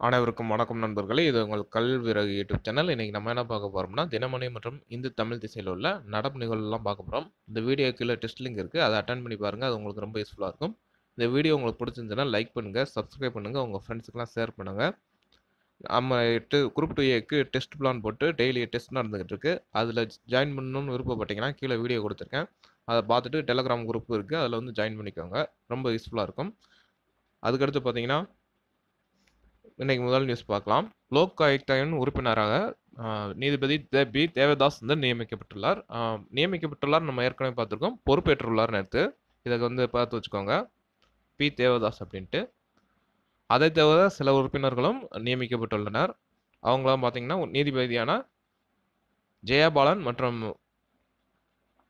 அனைவருக்கும் வணக்கம் நண்பர்களே! இது உங்கள் கல்விறகு யூடியூப் சேனல். இன்றைக்கி நம்ம என்ன பார்க்க போகிறோம்னா தினமணி மற்றும் இந்து தமிழ் திசையில் உள்ள நடப்பு நிகழ்வுலாம் பார்க்க போகிறோம் இந்த வீடியோ கீழே டெஸ்ட் லிங்க் இருக்குது அதை அட்டன் பண்ணி பாருங்கள் அது உங்களுக்கு ரொம்ப யூஸ்ஃபுல்லாக இருக்கும். இந்த வீடியோ உங்களுக்கு பிடிச்சிருந்துச்சுன்னா லைக் பண்ணுங்கள் சப்ஸ்கிரைப் பண்ணுங்கள் உங்கள் ஃப்ரெண்ட்ஸ்க்குலாம் ஷேர் பண்ணுங்கள் நம்ம எட்டு குரூப் 2ஏக்கு டெஸ்ட் பிளான் போட்டு டெய்லி டெஸ்ட் நடந்துகிட்டு இருக்கு. அதில் ஜாயின் பண்ணணும்னு விருப்பப்பட்டீங்கன்னா, கீழே வீடியோ கொடுத்துருக்கேன் அதை பார்த்துட்டு டெலகிராம் குரூப் இருக்குது அதில் வந்து ஜாயின் பண்ணிக்கோங்க. ரொம்ப யூஸ்ஃபுல்லாக இருக்கும். அதுக்கடுத்து பார்த்தீங்கன்னா இன்னைக்கு முதல் நியூஸ் பார்க்கலாம். லோக் ஆயுக்தாவின் உறுப்பினராக நீதிபதி தே பி. தேவதாஸ் வந்து நியமிக்கப்பட்டுள்ளார். நியமிக்கப்பட்டுள்ளார் நம்ம ஏற்கனவே பார்த்துருக்கோம். பொறுப்பேற்றுள்ளார் நேற்று இதை வந்து பார்த்து வச்சுக்கோங்க. பி. தேவதாஸ் அப்படின்ட்டு அதை தவிர சில உறுப்பினர்களும் நியமிக்கப்பட்டுள்ளனர். அவங்களாம் பார்த்தீங்கன்னா, நீதிபதியான ஜெயபாலன் மற்றும்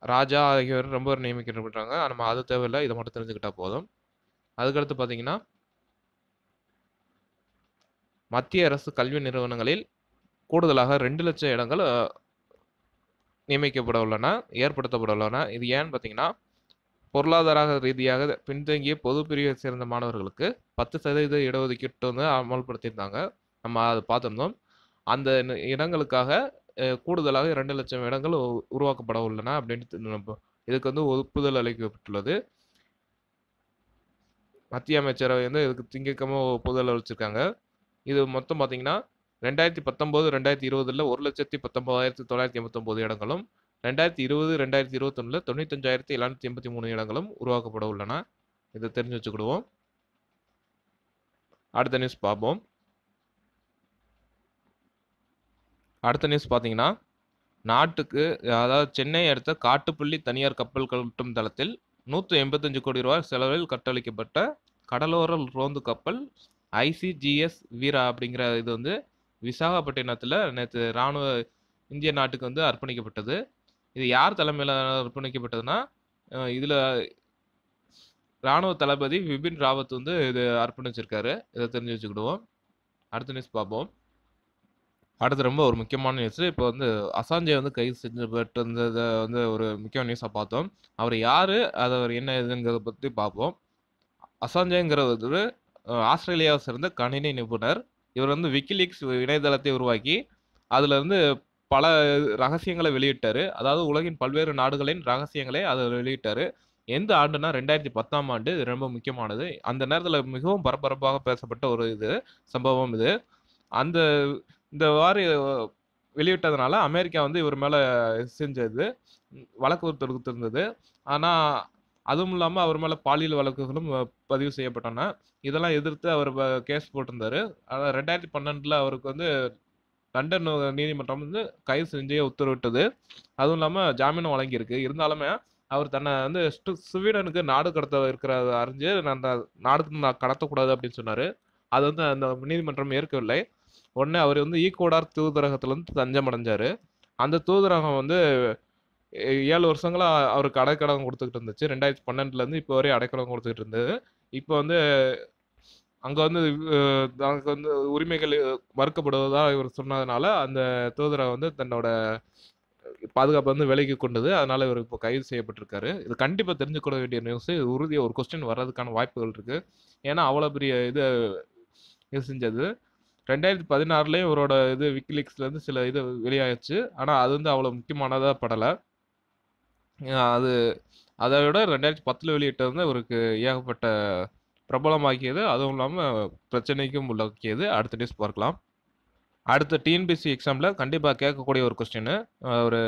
ராஜா ஆகியோர் ரொம்ப நியமிக்கப்பட்டாங்க நம்ம அது தேவையில்ல. இதை மட்டும் தெரிஞ்சுக்கிட்டால் போதும். அதுக்கடுத்து பார்த்தீங்கன்னா மத்திய அரசு கல்வி நிறுவனங்களில் கூடுதலாக 2,00,000 இடங்கள் நியமிக்கப்பட உள்ளன, ஏற்படுத்தப்பட உள்ளன. இது ஏன்னு பார்த்தீங்கன்னா, பொருளாதார ரீதியாக பின்தங்கிய பொது பிரிவை சேர்ந்த மாணவர்களுக்கு 10% இடஒதுக்கீட்டு வந்து அமல்படுத்தியிருந்தாங்க. நம்ம அதை பார்த்திருந்தோம். அந்த இடங்களுக்காக கூடுதலாக ரெண்டு லட்சம் இடங்கள் உ உருவாக்கப்பட உள்ளன அப்படின்ட்டு இதுக்கு வந்து ஒப்புதல் அளிக்கப்பட்டுள்ளது. மத்திய அமைச்சரவை வந்து இதுக்கு திங்கட்கிழமை ஒப்புதல் அளிச்சிருக்காங்க. இது மொத்தம் பார்த்தீங்கன்னா ரெண்டாயிரத்தி பத்தொம்போது ரெண்டாயிரத்தி இருபதில் ஒரு லட்சத்தி பத்தொம்போதாயிரத்தி தொள்ளாயிரத்தி எண்பத்தொம்போது இடங்களும் ரெண்டாயிரத்தி இருபது ரெண்டாயிரத்தி இருபத்தொன்னில் தொண்ணூத்தஞ்சாயிரத்தி எழுநூற்றி எண்பத்தி மூணு இடங்களும் உருவாக்கப்பட உள்ளன. இதை தெரிஞ்சு வச்சுக்கிடுவோம். அடுத்த நியூஸ் பார்ப்போம். அடுத்த நியூஸ் பார்த்தீங்கன்னா நாட்டுக்கு அதாவது சென்னை அடுத்த காட்டுப்புள்ளி தனியார் கப்பல் கட்டும் தளத்தில் நூற்றி எண்பத்தஞ்சு கோடி ரூபாய் செலவில் கட்டளிக்கப்பட்ட கடலோர ரோந்து கப்பல் ஐசிஜிஎஸ் வீரா அப்படிங்கிற இது வந்து விசாகப்பட்டினத்தில் நேற்று ராணுவ இந்திய நாட்டுக்கு வந்து அர்ப்பணிக்கப்பட்டது. இது யார் தலைமையில் அர்ப்பணிக்கப்பட்டதுன்னா, இதில் இராணுவ ராணுவ தளபதி விபின் ராவத் வந்து இது அர்ப்பணிச்சிருக்காரு. இதை தெரிஞ்சு வச்சுக்கிடுவோம். அடுத்த நியூஸ் பார்ப்போம். அடுத்து ரொம்ப ஒரு முக்கியமான நியூஸ். இப்போ வந்து அசாஞ்சே வந்து கைது செய்யப்பட்டிருந்தத வந்து ஒரு முக்கியமான நியூஸாக பார்த்தோம். அவர் யார் அது அவர் என்ன ஏதுங்கிறத பற்றி பார்ப்போம். அசாஞ்சேங்கிற ஒரு ஆஸ்திரேலியாவை சேர்ந்த கணினி நிபுணர். இவர் வந்து விக்கிலீக்ஸ் இணையதளத்தை உருவாக்கி, அதில் இருந்து பல ரகசியங்களை வெளியிட்டார் அதாவது உலகின் பல்வேறு நாடுகளின் ரகசியங்களை அதில் வெளியிட்டார் எந்த ஆண்டுனால் ரெண்டாயிரத்தி பத்தாம் ஆண்டு. இது ரொம்ப முக்கியமானது. அந்த நேரத்தில் மிகவும் பரபரப்பாக பேசப்பட்ட ஒரு இது சம்பவம் இது. அந்த இந்த வாரி வெளியிட்டதுனால அமெரிக்கா வந்து இவர் மேலே செஞ்சது. வழக்கு தொடுத்திருந்தது. ஆனால் அதுவும் இல்லாமல் அவர் மேலே பாலியல் வழக்குகளும் பதிவு செய்யப்பட்டன. இதெல்லாம் எதிர்த்து அவர் வ கேஸ் போட்டிருந்தாரு. ஆனா 2012ல அவருக்கு வந்து லண்டன் நீதிமன்றம் வந்து கைது செஞ்சே உத்தரவிட்டது. அதுவும் இல்லாமல் ஜாமீனும் வழங்கியிருக்கு. இருந்தாலுமே அவர் தன்னை வந்து ஸ்வீடனுக்கு நாடு கடத்த இருக்கிறத அறிஞ்சு, நான் அந்த நாடுக்கு நான் கடத்தக்கூடாது அப்படின்னு சொன்னார் அது வந்து அந்த நீதிமன்றம் ஏற்கவில்லை. உடனே அவர் வந்து ஈக்குவடார் தூதரகத்துலேருந்து வந்து தஞ்சம் அடைஞ்சார் அந்த தூதரகம் வந்து ஏழு வருஷங்களா அவருக்கு அடைக்கலம் கொடுத்துட்டு இருந்துச்சு. 2012லருந்து இப்போ வரையும் அடைக்கலம் கொடுத்துட்டு இருந்தது. இப்போ வந்து அங்க வந்து தனக்கு வந்து உரிமைகள் மறுக்கப்படுவதா இவர் சொன்னதுனால, அந்த தூதரை வந்து தன்னோட பாதுகாப்பு வந்து விலைக்கு கொண்டது. அதனால இவர் இப்போ கைது செய்யப்பட்டிருக்காரு. இது கண்டிப்பாக தெரிஞ்சுக்கொள்ள வேண்டிய நியூஸ். இது உறுதியாக ஒரு கொஸ்டின் வர்றதுக்கான வாய்ப்புகள் இருக்கு. ஏன்னா, அவ்வளோ பெரிய இது இது செஞ்சது. 2016லயும் இவரோட இது விக்கிலீக்ஸ்லேருந்து சில இது வெளியாகிடுச்சு ஆனால் அது வந்து அவ்வளோ முக்கியமானதாக படலை அது அதை விட 2010ல வெளியிட்டது வந்து இவருக்கு ஏகப்பட்ட பிரபலமாக்கியது. அதுவும் இல்லாமல் பிரச்சனைக்கும் உள்ளாக்கியது. அடுத்த நியூஸ் பார்க்கலாம். அடுத்த டிஎன்பிஎஸ்சி எக்ஸாமில் கண்டிப்பாக கேட்கக்கூடிய ஒரு கொஸ்டின் ஒரு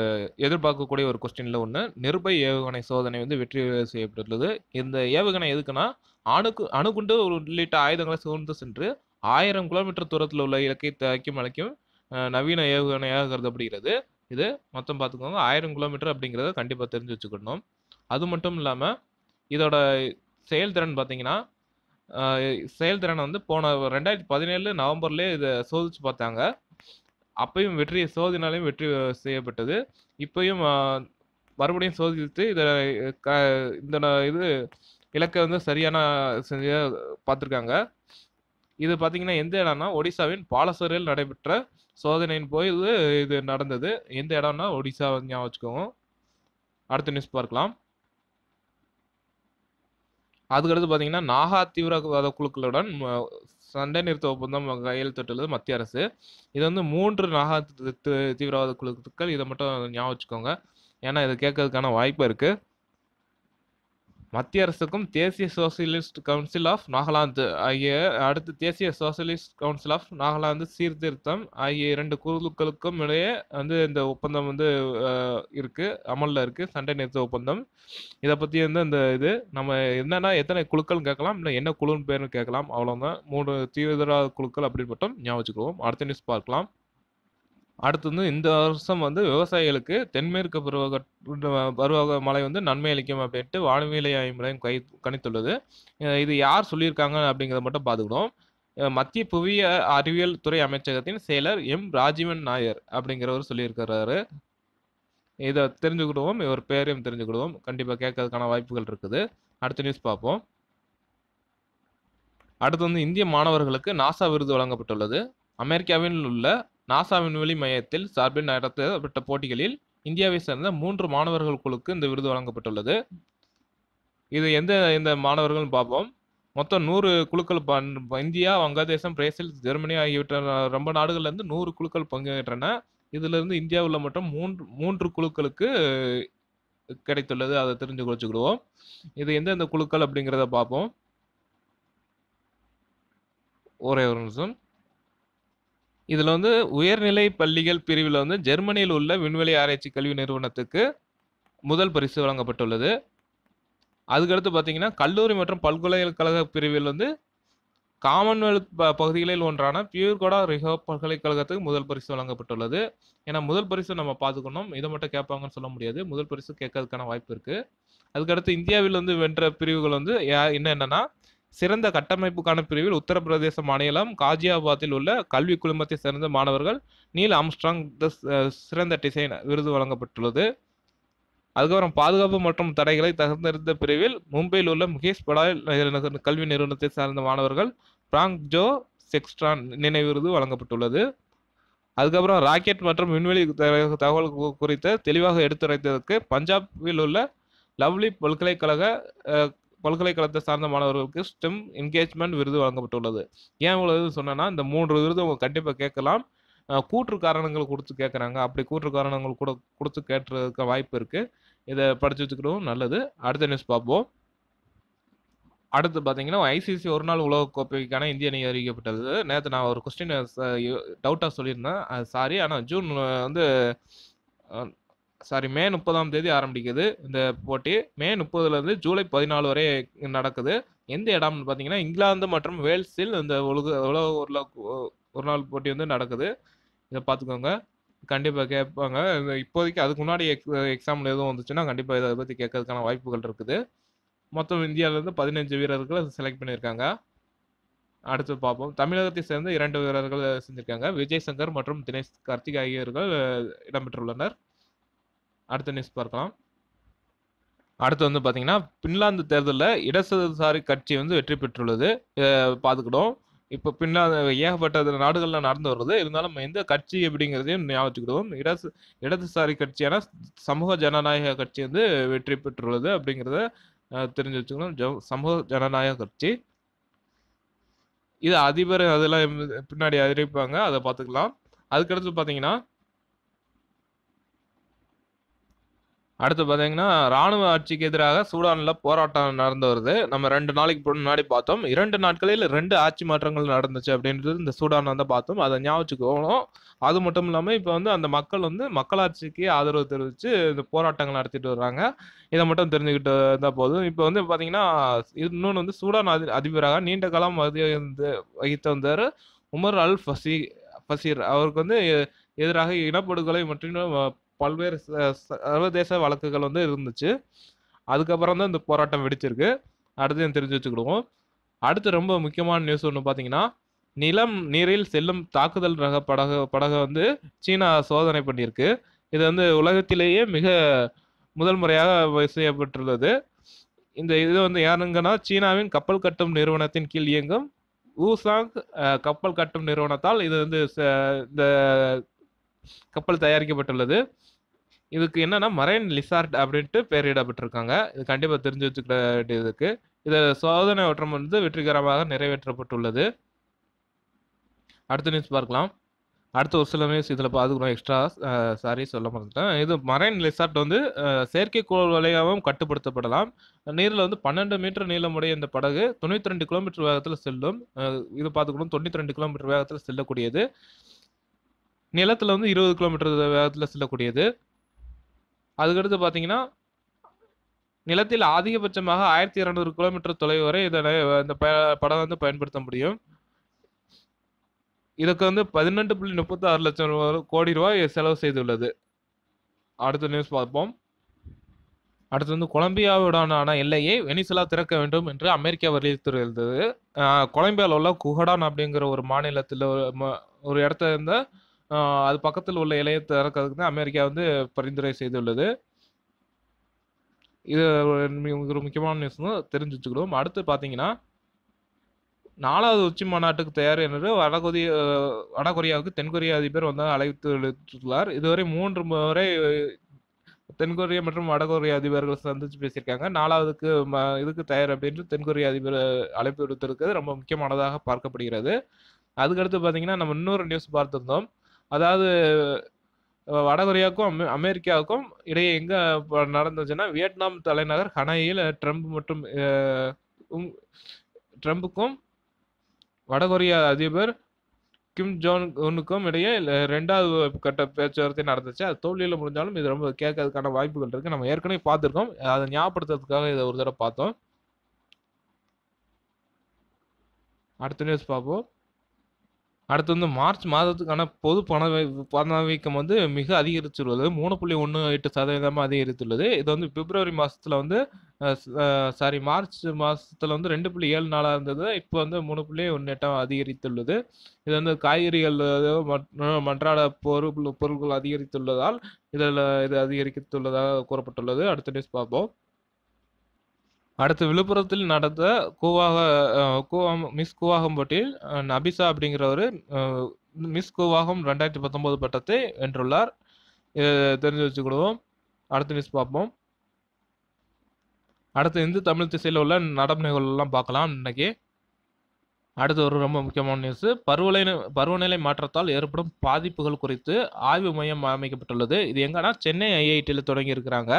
எதிர்பார்க்கக்கூடிய ஒரு கொஸ்டினில் ஒன்று நிர்பய் ஏவுகணை சோதனை வந்து வெற்றி செய்யப்பட்டுள்ளது. இந்த ஏவுகணை எதுக்குன்னா, அணுக்கு அணுகுண்டு உள்ளிட்ட ஆயுதங்களை சூழ்ந்து சென்று ஆயிரம் கிலோமீட்டர் தூரத்தில் உள்ள இலக்கை தாக்கி அழிக்கும் நவீன ஏவுகணையாக கருதப்படுகிறது. இது மொத்தம் பார்த்துக்கோங்க. ஆயிரம் கிலோமீட்டர் அப்படிங்கிறத கண்டிப்பாக தெரிஞ்சு வச்சுக்கணும். அது மட்டும் இல்லாமல் இதோட செயல்திறன் பார்த்தீங்கன்னா, செயல்திறன் வந்து போன ரெண்டாயிரத்தி பதினேழு நவம்பர்லேயே இதை சோதிச்சு பார்த்தாங்க. அப்பையும் வெற்றி சோதினாலையும் வெற்றி செய்யப்பட்டது. இப்பையும் மறுபடியும் சோதித்து இதை க இந்த இது இலக்கை வந்து சரியான சரியா பார்த்துருக்காங்க. இது பார்த்தீங்கன்னா, எந்த இடம்னா, ஒடிசாவின் பாலசரில் நடைபெற்ற சோதனையின் போய் இது நடந்தது. எந்த இடம்னா, ஒடிசா ஞாபகம் வச்சுக்கோங்க. அடுத்த நியூஸ் பார்க்கலாம். அதுக்கடுத்து பார்த்தீங்கன்னா, நாகா தீவிரவாத குழுக்களுடன் சண்டை நிறுத்த ஒப்பந்தம் கையெழுத்திட்டுள்ளது மத்திய அரசு. இது வந்து மூன்று நாகா தீவிரவாத குழுக்கள். இதை மட்டும் ஞாபகம் வச்சுக்கோங்க. ஏன்னா, இது கேட்கறதுக்கான வாய்ப்பு இருக்குது மத்திய அரசுக்கும் தேசிய சோசியலிஸ்ட் கவுன்சில் ஆஃப் நாகாலாந்து ஆகிய அடுத்து தேசிய சோசியலிஸ்ட் கவுன்சில் ஆஃப் நாகாலாந்து சீர்திருத்தம் ஆகிய இரண்டு குழுக்களுக்கும் இடையே வந்து இந்த ஒப்பந்தம் வந்து இருக்கு. அமலில் இருக்கு. சண்டை நிறுத்த ஒப்பந்தம். இதை பத்தி வந்து இந்த இது நம்ம என்னன்னா எத்தனை குழுக்கள்னு கேட்கலாம். இல்லை என்ன குழுன்னு பேருன்னு கேட்கலாம். அவ்வளோதான். மூணு தீவிரவாத குழுக்கள் அப்படின்னு மட்டும் ஞாபகம் வச்சுக்குவோம். அடுத்த நியூஸ் பார்க்கலாம். அடுத்து வந்து இந்த வருஷம் வந்து விவசாயிகளுக்கு தென்மேற்கு பருவக பருவக மழை வந்து நன்மை அளிக்கும் அப்படின்ட்டு வானிலை ஆய்வு முறையும் கை கணித்துள்ளது. இது யார் சொல்லியிருக்காங்க அப்படிங்கிறத மட்டும் பார்த்துக்கணும் மத்திய புவிய அறிவியல் துறை அமைச்சகத்தின் செயலர் எம். ராஜீவன் நாயர் அப்படிங்கிறவர் சொல்லியிருக்கிறாரு. இதை தெரிஞ்சுக்கிடுவோம். இவர் பேரையும் தெரிஞ்சுக்கிடுவோம். கண்டிப்பாக கேட்கறதுக்கான வாய்ப்புகள் இருக்குது. அடுத்த நியூஸ் பார்ப்போம். அடுத்து வந்து இந்திய மாணவர்களுக்கு நாசா விருது வழங்கப்பட்டுள்ளது. அமெரிக்காவில் உள்ள நாசா விண்வெளி மையத்தில் சார்பில் நடத்தப்பட்ட போட்டிகளில் இந்தியாவை சேர்ந்த மூன்று மாணவர்கள் குழுக்கு இந்த விருது வழங்கப்பட்டுள்ளது. இது எந்த இந்த மாணவர்கள்னு பார்ப்போம். மொத்தம் நூறு குழுக்கள் இந்தியா, வங்காளதேசம், பிரேசில், ஜெர்மனி ஆகியவற்ற ரொம்ப நாடுகள்லேருந்து நூறு குழுக்கள் பங்கேற்றன. இதிலிருந்து இந்தியாவில் மட்டும் 3 3 குழுக்களுக்கு கிடைத்துள்ளது. அதை தெரிஞ்சு வச்சுக்கிடுவோம். இது எந்தெந்த குழுக்கள் அப்படிங்கிறத பார்ப்போம். ஒரே ஒரு நிமிஷம். இதில் வந்து உயர்நிலை பள்ளிகள் பிரிவில் வந்து ஜெர்மனியில் உள்ள விண்வெளி ஆராய்ச்சி கல்வி நிறுவனத்துக்கு முதல் பரிசு வழங்கப்பட்டுள்ளது. அதுக்கடுத்து பார்த்தீங்கன்னா, கல்லூரி மற்றும் பல்கலைக்கழக பிரிவில் வந்து காமன்வெல்த் ப பகுதிகளில் ஒன்றான பியூர்கோடா ரிஹோ பல்கலைக்கழகத்துக்கு முதல் பரிசு வழங்கப்பட்டுள்ளது. ஏன்னா, முதல் பரிசு நம்ம பார்த்துக்கணும். இதை மட்டும் கேட்பாங்கன்னு சொல்ல முடியாது. முதல் பரிசு கேட்கறதுக்கான வாய்ப்பு இருக்குது அதுக்கடுத்து இந்தியாவில் வந்து வென்ற பிரிவுகள் வந்து யா என்னென்னன்னா, சிறந்த கட்டமைப்புக்கான பிரிவில் உத்தரப்பிரதேச மாநிலம் காஜியாபாத்தில் உள்ள கல்வி குழுமத்தை சேர்ந்த மாணவர்கள் நீல் ஆம்ஸ்ட்ராங் சிறந்த டிசைன் விருது வழங்கப்பட்டுள்ளது. அதுக்கப்புறம் பாதுகாப்பு மற்றும் தடைகளை தகர்ந்திருந்த பிரிவில் மும்பையில் உள்ள முகேஷ் படால் கல்வி நிறுவனத்தை சார்ந்த மாணவர்கள் பிராங்க் ஜோ செக்ஸ்ட்ரான் நினைவு விருது வழங்கப்பட்டுள்ளது. அதுக்கப்புறம் ராக்கெட் மற்றும் விண்வெளி தகவல் குறித்த தெளிவாக எடுத்துரைத்ததற்கு பஞ்சாபில் உள்ள லவ்லி பல்கலைக்கழக பல்கலைக்கழகத்தை சார்ந்த மாணவர்களுக்கு ஸ்டெம் என்கேஜ்மெண்ட் விருது வழங்கப்பட்டுள்ளது. ஏன் இவ்வளோ இது சொன்னேன்னா, இந்த மூன்று விருது அவங்க கண்டிப்பாக கேட்கலாம். கூற்று காரணங்கள் கொடுத்து கேட்குறாங்க அப்படி கூற்று காரணங்கள் கூட கொடுத்து கேட்டுறதுக்கு வாய்ப்பு இருக்குது இதை படித்து வச்சுக்கிடவும் நல்லது. அடுத்த நியூஸ் பார்ப்போம். அடுத்து பார்த்தீங்கன்னா, ஐசிசி ஒரு நாள் கோப்பைக்கான இந்திய அணி அறிவிக்கப்பட்டது. நேற்று நான் ஒரு கொஸ்டின் டவுட்டாக சொல்லியிருந்தேன். அது சாரி. ஆனால் ஜூன் வந்து சாரி மே 30ஆம் தேதி ஆரம்பிக்குது இந்த போட்டி. மே 30லேருந்து ஜூலை 14 வரை நடக்குது. எந்த இடம்னு பார்த்தீங்கன்னா, இங்கிலாந்து மற்றும் வேல்ஸில் இந்த உலக உலக ஒரு நாள் போட்டி வந்து நடக்குது. இதை பார்த்துக்கோங்க. கண்டிப்பாக கேட்பாங்க. இப்போதைக்கு அதுக்கு முன்னாடி எக்ஸ் எக்ஸாம்ல எதுவும் வந்துச்சுன்னா, கண்டிப்பாக இதை பற்றி கேட்கறதுக்கான வாய்ப்புகள் இருக்குது. மொத்தம் இந்தியாவிலருந்து 15 வீரர்கள செலக்ட் பண்ணியிருக்காங்க. அடுத்து பார்ப்போம். தமிழகத்தை சேர்ந்த இரண்டு வீரர்கள் செஞ்சிருக்காங்க. விஜய் சங்கர் மற்றும் தினேஷ் கார்த்திக் ஆகியோர்கள் இடம்பெற்றுள்ளனர். அடுத்த நியூஸ் பார்க்கலாம். அடுத்து வந்து பார்த்தீங்கன்னா, பின்லாந்து தேர்தலில் இடதுசாரி கட்சி வந்து வெற்றி பெற்றுள்ளது. பார்த்துக்கிட்டோம் இப்போ பின்லாந்து ஏகப்பட்ட நாடுகளில் நடந்து வருது. இருந்தாலும் எந்த கட்சி அப்படிங்கிறதையும் ஞாபகத்துக்கிடுவோம் இடது இடதுசாரி கட்சியான சமூக ஜனநாயக கட்சி வந்து வெற்றி பெற்றுள்ளது அப்படிங்கிறத தெரிஞ்சு வச்சுக்கணும். சமூக ஜனநாயக கட்சி. இது அதிபர் அதெல்லாம் பின்னாடி அறிவிப்பாங்க. அதை பார்த்துக்கலாம். அதுக்கடுத்து பார்த்தீங்கன்னா அடுத்து பார்த்தீங்கன்னா, ராணுவ ஆட்சிக்கு எதிராக சூடானில் போராட்டம் நடந்து வருது. நம்ம ரெண்டு நாளைக்கு முன்னாடி பார்த்தோம். இரண்டு நாட்களில் ரெண்டு ஆட்சி மாற்றங்கள் நடந்துச்சு அப்படின்றது இந்த சூடான் வந்து பார்த்தோம். அதை ஞாபகம் அது மட்டும் இல்லாமல் இப்போ வந்து அந்த மக்கள் வந்து மக்களாட்சிக்கு ஆதரவு தெரிவித்து இந்த போராட்டங்கள் நடத்திட்டு வர்றாங்க. இதை மட்டும் தெரிஞ்சுக்கிட்டு இருந்தால் போதும். இப்போ வந்து பார்த்தீங்கன்னா, இன்னொன்று வந்து சூடான் அதி அதிபராக நீண்ட காலம் வந்து வகித்து வந்தார் உமர் அல் ஃபசி ஃபசீர். அவருக்கு வந்து எதிராக இனப்படுகொலை மற்றும் பல்வேறு ச சர்வதேச வழக்குகள் வந்து இருந்துச்சு. அதுக்கப்புறம் தான் இந்த போராட்டம் வெடிச்சிருக்கு. அடுத்து தெரிஞ்சு வச்சுக்கிடுவோம். அடுத்து ரொம்ப முக்கியமான நியூஸ் ஒன்று பார்த்தீங்கன்னா, நிலம், நீரில் செல்லும் தாக்குதல் ரக படக படகை வந்து சீனா சோதனை பண்ணியிருக்கு. இது வந்து உலகத்திலேயே மிக முதல் முறையாக செய்யப்பட்டுள்ளது. இந்த இது வந்து யாருங்கன்னா, சீனாவின் கப்பல் கட்டும் நிறுவனத்தின் கீழ் இயங்கும் ஊசாங் கப்பல் கட்டும் நிறுவனத்தால் இது வந்து ச இந்த கப்பல் தயாரிக்கப்பட்டுள்ளது. இதுக்கு என்னன்னா, மரைன் லிசார்ட் அப்படின்ட்டு பெயரிடப்பட்டிருக்காங்க. இது கண்டிப்பாக தெரிஞ்சு வச்சுக்க வேண்டியது இது சோதனை ஓட்டம் வந்து வெற்றிகரமாக நிறைவேற்றப்பட்டுள்ளது. அடுத்த நியூஸ் பார்க்கலாம். அடுத்த ஒரு சில நியூஸ் இதில் பார்த்துக்கிறோம் எக்ஸ்ட்ரா சாரி சொல்ல மறந்துட்டேன். இது மரைன் லிசார்ட் வந்து செயற்கைக்கோள் வழியாகவும் கட்டுப்படுத்தப்படலாம். நீரில் வந்து பன்னெண்டு மீட்டர் நீளமுடைய இந்த படகு தொண்ணூற்றி ரெண்டு கிலோமீட்டர் வேகத்தில் செல்லும். இது பார்த்துக்கணும். தொண்ணூற்றி ரெண்டு கிலோமீட்டர் வேகத்தில் செல்லக்கூடியது. நிலத்தில் வந்து இருபது கிலோமீட்டர் வேகத்தில் செல்லக்கூடியது. அதுக்கடுத்து பார்த்தீங்கன்னா நிலத்தில் அதிகபட்சமாக ஆயிரத்தி இரநூறு கிலோமீட்டர் தொலைவு வரை இதனை இந்த ப- படம் வந்து பயன்படுத்த முடியும். இதுக்கு வந்து பதினெட்டு புள்ளி முப்பத்தி ஆறு லட்சம் ரூபா- கோடி ரூபாய் செலவு செய்துள்ளது. அடுத்த நியூஸ் பார்ப்போம். அடுத்து வந்து கொலம்பியாவுடனான எல்லையை வெனிசுலா திறக்க வேண்டும் என்று அமெரிக்கா வலியுறுத்தியிருந்தது கொலம்பியாவில் உள்ள குஹடான் அப்படிங்கிற ஒரு மாநிலத்தில் ஒரு இடத்த இருந்த அது பக்கத்தில் உள்ள இலையை திறக்கிறதுக்கு தான் அமெரிக்கா வந்து பரிந்துரை செய்துள்ளது. இது ஒரு முக்கியமான நியூஸ் தெரிஞ்சு வச்சுக்கிடுவோம் அடுத்து பார்த்தீங்கன்னா நாலாவது உச்சி மாநாட்டுக்கு தயார் என்று வடகொரிய வடகொரியாவுக்கு தென்கொரிய அதிபர் வந்து அழைத்து விடுத்துள்ளார். இதுவரை மூன்று முறை தென்கொரியா மற்றும் வடகொரிய அதிபர்கள் சந்திச்சு பேசியிருக்காங்க. நாலாவதுக்கு ம- இதுக்கு தயார் அப்படின்னு தென்கொரிய அதிபர் அழைப்பு விடுத்திருக்கிறது. ரொம்ப முக்கியமானதாக பார்க்கப்படுகிறது. அதுக்கடுத்து பார்த்தீங்கன்னா நம்ம இன்னொரு நியூஸ் பார்த்துருந்தோம். அதாவது வடகொரியாவுக்கும் அமெ அமெரிக்காவுக்கும் இடையே எங்கே நடந்துச்சுன்னா வியட்நாம் தலைநகர் ஹனாயில் ட்ரம்ப் மற்றும் உம், ட்ரம்புக்கும் வடகொரியா அதிபர் கிம் ஜோன் உனுக்கும் இடையே ரெண்டாவது கட்ட பேச்சுவார்த்தை நடந்துச்சு. அது தோல்வியில் முடிஞ்சாலும் இது ரொம்ப கேட்கறதுக்கான வாய்ப்புகள் இருக்கு. நம்ம ஏற்கனவே பார்த்துருக்கோம். அதை ஞாபகப்படுத்துறதுக்காக இதை ஒரு தடவை பார்த்தோம். அடுத்த நியூஸ் பார்ப்போம். அடுத்து வந்து மார்ச் மாதத்துக்கான பொது பண பணவீக்கம் வந்து மிக அதிகரித்துள்ளது. மூணு புள்ளி ஒன்று எட்டு சதவீதமாக அதிகரித்துள்ளது. இது வந்து பிப்ரவரி மாதத்தில் வந்து சாரி மார்ச் மாதத்தில் வந்து ரெண்டு புள்ளி ஏழு நாளாக இருந்தது. இப்போ வந்து மூணு புள்ளி ஒன்று எட்டாக அதிகரித்துள்ளது. இது வந்து காய்கறிகள் மன்றாட பொருள் பொருட்கள் அதிகரித்துள்ளதால் இதில் இது அதிகரித்துள்ளதாக கூறப்பட்டுள்ளது. அடுத்த நியூஸ் பார்ப்போம். அடுத்து விழுப்புரத்தில் நடந்த கூவாக அஹ், கூவாகம் மிஸ் கூவாகம் போட்டியில் நபிசா அப்படிங்கிறவர் மிஸ் கூவாகம் ரெண்டாயிரத்தி பத்தொன்பது பட்டத்தை வென்றுள்ளார். தெரிஞ்சு வச்சுக்கிடுவோம். அடுத்த நியூஸ் பார்ப்போம். அடுத்து இந்து தமிழ் திசையில் உள்ள நடப்பு நிகழ்வுகள்லாம் பார்க்கலாம் இன்னைக்கு. அடுத்து ஒரு ரொம்ப முக்கியமான நியூஸ் பருவநிலை பருவநிலை மாற்றத்தால் ஏற்படும் பாதிப்புகள் குறித்து ஆய்வு மையம் அமைக்கப்பட்டுள்ளது. இது எங்கன்னா சென்னை ஐஐடியில் தொடங்கி இருக்கிறாங்க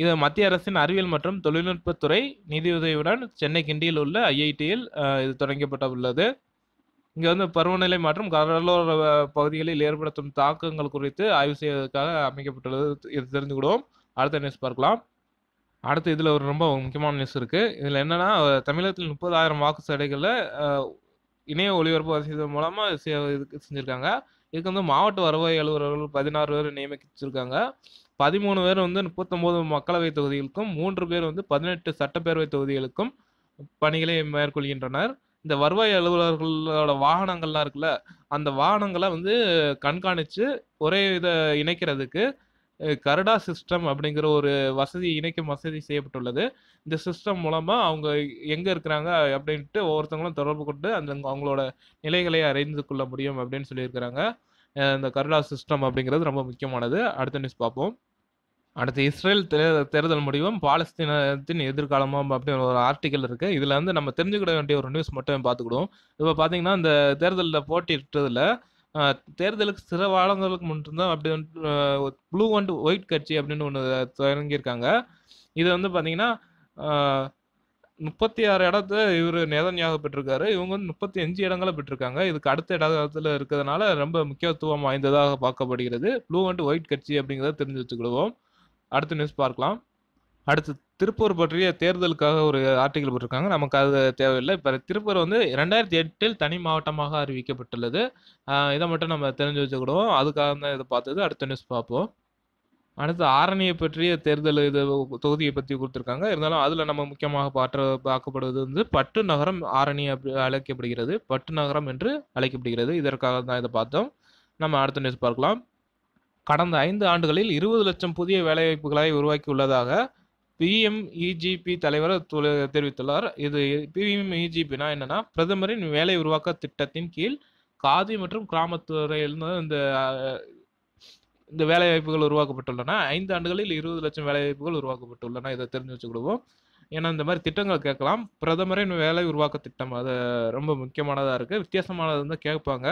இது மத்திய அரசின் அறிவியல் மற்றும் தொழில்நுட்பத்துறை நிதியுதவியுடன் சென்னை கிண்டியில் உள்ள ஐஐடியில் இது தொடங்கப்பட்டுள்ளது இங்கே வந்து பருவநிலை மற்றும் கடலோர பகுதிகளில் ஏற்படுத்தும் தாக்கங்கள் குறித்து ஆய்வு செய்வதற்காக அமைக்கப்பட்டுள்ளது. இது தெரிஞ்சுக்கிடுவோம் அடுத்த நியூஸ் பார்க்கலாம். அடுத்து இதில் ஒரு ரொம்ப முக்கியமான நியூஸ் இருக்குது இதில் என்னென்னா தமிழகத்தில் முப்பதாயிரம் வாக்கு சடைகளில் இணைய ஒளிபரப்பு வசதி மூலமாக இதுக்கு செஞ்சுருக்காங்க. இதுக்கு வந்து மாவட்ட வருவாய் அலுவலர்கள் பதினாறு பேர் நியமிச்சிருக்காங்க. பதிமூணு பேர் வந்து முப்பத்தொம்போது மக்களவை தொகுதிகளுக்கும் மூன்று பேர் வந்து பதினெட்டு சட்டப்பேரவை தொகுதிகளுக்கும் பணிகளை மேற்கொள்கின்றனர். இந்த வருவாய் அலுவலர்களோட வாகனங்கள்லாம் இருக்குல்ல அந்த வாகனங்களை வந்து கண்காணித்து ஒரே இதை இணைக்கிறதுக்கு கருடா சிஸ்டம் அப்படிங்கிற ஒரு வசதி இணைக்கும் வசதி செய்யப்பட்டுள்ளது. இந்த சிஸ்டம் மூலமாக அவங்க எங்கே இருக்கிறாங்க அப்படின்ட்டு ஒவ்வொருத்தவங்களும் தொடர்பு கொண்டு அந்த அவங்களோட நிலைகளை அறிந்து கொள்ள முடியும் அப்படின்னு சொல்லியிருக்கிறாங்க. இந்த கருடா சிஸ்டம் அப்படிங்கிறது ரொம்ப முக்கியமானது. அடுத்த நியூஸ் பார்ப்போம். அடுத்து இஸ்ரேல் தேர்தல் முடிவும் பாலஸ்தீனத்தின் எதிர்காலமும் அப்படின்னு ஒரு ஆர்டிக்கல் இருக்கு. இதுல வந்து நம்ம தெரிஞ்சுக்கிட வேண்டிய ஒரு நியூஸ் மட்டும் பார்த்துக்கிடுவோம். இப்போ பார்த்தீங்கன்னா இந்த தேர்தலில் போட்டியிட்டதுல தேர்தலுக்கு சில வாரங்களுக்கு மட்டும்தான் அப்படி ப்ளூ அண்ட் ஒயிட் கட்சி அப்படின்னு ஒன்று தொடங்கியிருக்காங்க. இது வந்து பார்த்தீங்கன்னா முப்பத்தி ஆறு இடத்த இவர் நேதன்யாக பெற்றிருக்காரு. இவங்க வந்து முப்பத்தி அஞ்சு இடங்களை பெற்றிருக்காங்க. இதுக்கு அடுத்த இடத்துல இருக்கிறதுனால ரொம்ப முக்கியத்துவம் வாய்ந்ததாக பார்க்கப்படுகிறது. ப்ளூ அண்ட் ஒயிட் கட்சி அப்படிங்கிறத தெரிஞ்சு வச்சுக்கிடுவோம். அடுத்த நியூஸ் பார்க்கலாம். அடுத்து திருப்பூர் பற்றிய தேர்தலுக்காக ஒரு ஆர்டிகல் போட்டிருக்காங்க. நமக்கு அது தேவையில்லை. இப்போ திருப்பூர் வந்து ரெண்டாயிரத்தி எட்டில் தனி மாவட்டமாக அறிவிக்கப்பட்டுள்ளது. இதை மட்டும் நம்ம தெரிஞ்சு வச்சுக்கிடுவோம். அதுக்காக தான் இதை பார்த்தது. அடுத்த நியூஸ் பார்ப்போம். அடுத்து ஆரணியை பற்றிய தேர்தல் இது தொகுதியை பற்றி கொடுத்துருக்காங்க. இருந்தாலும் அதில் நம்ம முக்கியமாக பாற்ற பார்க்கப்படுவது வந்து பட்டு நகரம் ஆரணி அப்படி அழைக்கப்படுகிறது. பட்டு நகரம் என்று அழைக்கப்படுகிறது. இதற்காக தான் இதை பார்த்தோம். நம்ம அடுத்த நியூஸ் பார்க்கலாம். கடந்த ஐந்து ஆண்டுகளில் இருபது லட்சம் புதிய வேலைவாய்ப்புகளை உருவாக்கியுள்ளதாக பிஎம்இஜிபி தலைவர் தெரிவித்துள்ளார். இது பிஎம்இஜிபினா என்னன்னா பிரதமரின் வேலை உருவாக்க திட்டத்தின் கீழ் காதி மற்றும் கிராமத்துறையில் இந்த இந்த வேலைவாய்ப்புகள் உருவாக்கப்பட்டுள்ளன. ஐந்து ஆண்டுகளில் இருபது லட்சம் வேலைவாய்ப்புகள் உருவாக்கப்பட்டுள்ளன. இதை தெரிஞ்சு வச்சுக்கிடுவோம். ஏன்னா இந்த மாதிரி திட்டங்கள் கேட்கலாம். பிரதமரின் வேலை உருவாக்க திட்டம் அது ரொம்ப முக்கியமானதாக இருக்குது வித்தியாசமானது வந்து கேட்பாங்க.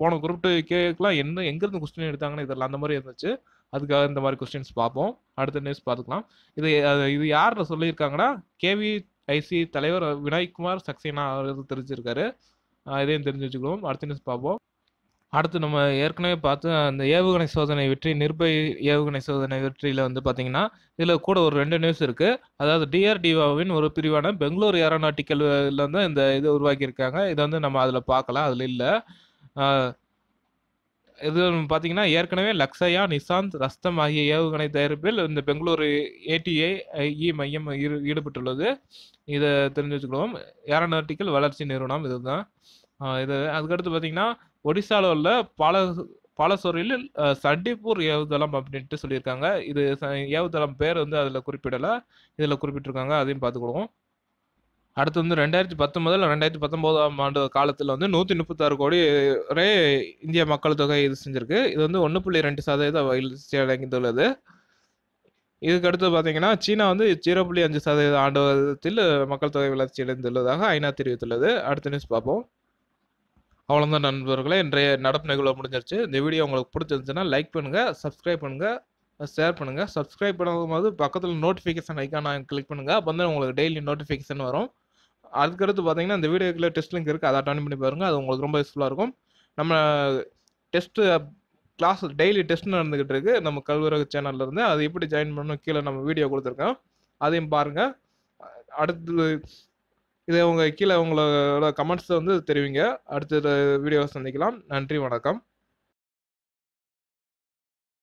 போன குரூப் டூ கேட்கலாம் என்ன எங்கேருந்து கொஸ்டின் எடுத்தாங்கன்னு இதெல்லாம் அந்த மாதிரி இருந்துச்சு. அதுக்காக இந்த மாதிரி கொஸ்டின்ஸ் பார்ப்போம். அடுத்த நியூஸ் பார்த்துக்கலாம். இது இது யார் சொல்லியிருக்காங்கன்னா கேவி ஐசி தலைவர் வினய்குமார் சக்சேனா அவர் தெரிஞ்சிருக்காரு. இதையும் தெரிஞ்சு வச்சுக்கிறோம் அடுத்த நியூஸ் பார்ப்போம். அடுத்து நம்ம ஏற்கனவே பார்த்து அந்த ஏவுகணை சோதனை வெற்றி நிர்பை ஏவுகணை சோதனை வெற்றியில் வந்து பார்த்தீங்கன்னா இதில் கூட ஒரு ரெண்டு நியூஸ் இருக்குது அதாவது டிஆர்டிஓவின் ஒரு பிரிவான பெங்களூர் ஏரோநாட்டிக்கல் வந்து இந்த இது உருவாக்கியிருக்காங்க. இதை வந்து நம்ம அதில் பார்க்கலாம். அதில் இல்லை. இது பார்த்தீங்கன்னா ஏற்கனவே லக்ஸயா நிசாந்த் ரஸ்தம் ஆகிய ஏவுகணை தயாரிப்பில் இந்த பெங்களூரு ஏடிஏ இ மையம் ஈடு- ஈடுபட்டுள்ளது. இதை தெரிஞ்சு வச்சுக்கிடுவோம் ஏரோநாட்டிக்கல் வளர்ச்சி நிறுவனம் இதுதான். இது அதுக்கடுத்து பார்த்தீங்கன்னா ஒடிசாவில் உள்ள பால பாலசோரில் சண்டிப்பூர் ஏவுதளம் அப்படின்ட்டு சொல்லியிருக்காங்க. இது ச- ஏவுதளம் பேர் வந்து அதில் குறிப்பிடலை. இதில் குறிப்பிட்டிருக்காங்க. அதையும் பார்த்துக்கிடுவோம் அடுத்து வந்து ரெண்டாயிரத்தி பத்தொன்பதில் ரெண்டாயிரத்தி பத்தொம்போதாம் ஆண்டு காலத்தில் வந்து நூற்றி முப்பத்தாறு கோடி வரை இந்திய மக்கள் தொகை இது செஞ்சுருக்கு. இது வந்து ஒன்று புள்ளி ரெண்டு சதவீத வளர்ச்சி அடைந்துள்ளது. இதுக்கு அடுத்து பார்த்தீங்கன்னா சீனா வந்து ஜீரோ புள்ளி அஞ்சு சதவீத ஆண்டுவத்தில் மக்கள் தொகை வளர்ச்சி அடைந்துள்ளதாக ஐநா தெரிவித்துள்ளது. அடுத்த நியூஸ் பார்ப்போம். அவ்வளோதான் நண்பர்களே இன்றைய நடப்பு நிகழ்வு முடிஞ்சிருச்சு. இந்த வீடியோ உங்களுக்கு பிடிச்சிருந்துச்சுன்னா லைக் பண்ணுங்கள் சப்ஸ்கிரைப் பண்ணுங்கள் ஷேர் பண்ணுங்கள் சப்ஸ்கிரைப் பண்ணும்போது பக்கத்தில் நோட்டிஃபிகேஷன் ஐக்கான கிளிக் பண்ணுங்கள் அப்போ வந்து உங்களுக்கு டெய்லி நோட்டிஃபிகேஷன் வரும். அதுக்கடுத்து பார்த்தீங்கன்னா இந்த வீடியோக்குள்ள டெஸ்ட் லிங்க் இருக்குது அதை அட்டன் பண்ணி பாருங்கள் அது உங்களுக்கு ரொம்ப யூஸ்ஃபுல்லாக இருக்கும். நம்ம டெஸ்ட்டு கிளாஸ் டெய்லி டெஸ்ட் நடந்துக்கிட்டு இருக்கு. நம்ம கல்வரகு சேனல்லேருந்து அது எப்படி ஜாயின் பண்ணணும்? கீழே நம்ம வீடியோ கொடுத்துருக்கோம் அதையும் பாருங்கள் அடுத்து இதை உங்கள் கீழே உங்களோட கமெண்ட்ஸை வந்து தெரிவிங்க. அடுத்த வீடியோவை சந்திக்கலாம். நன்றி வணக்கம்.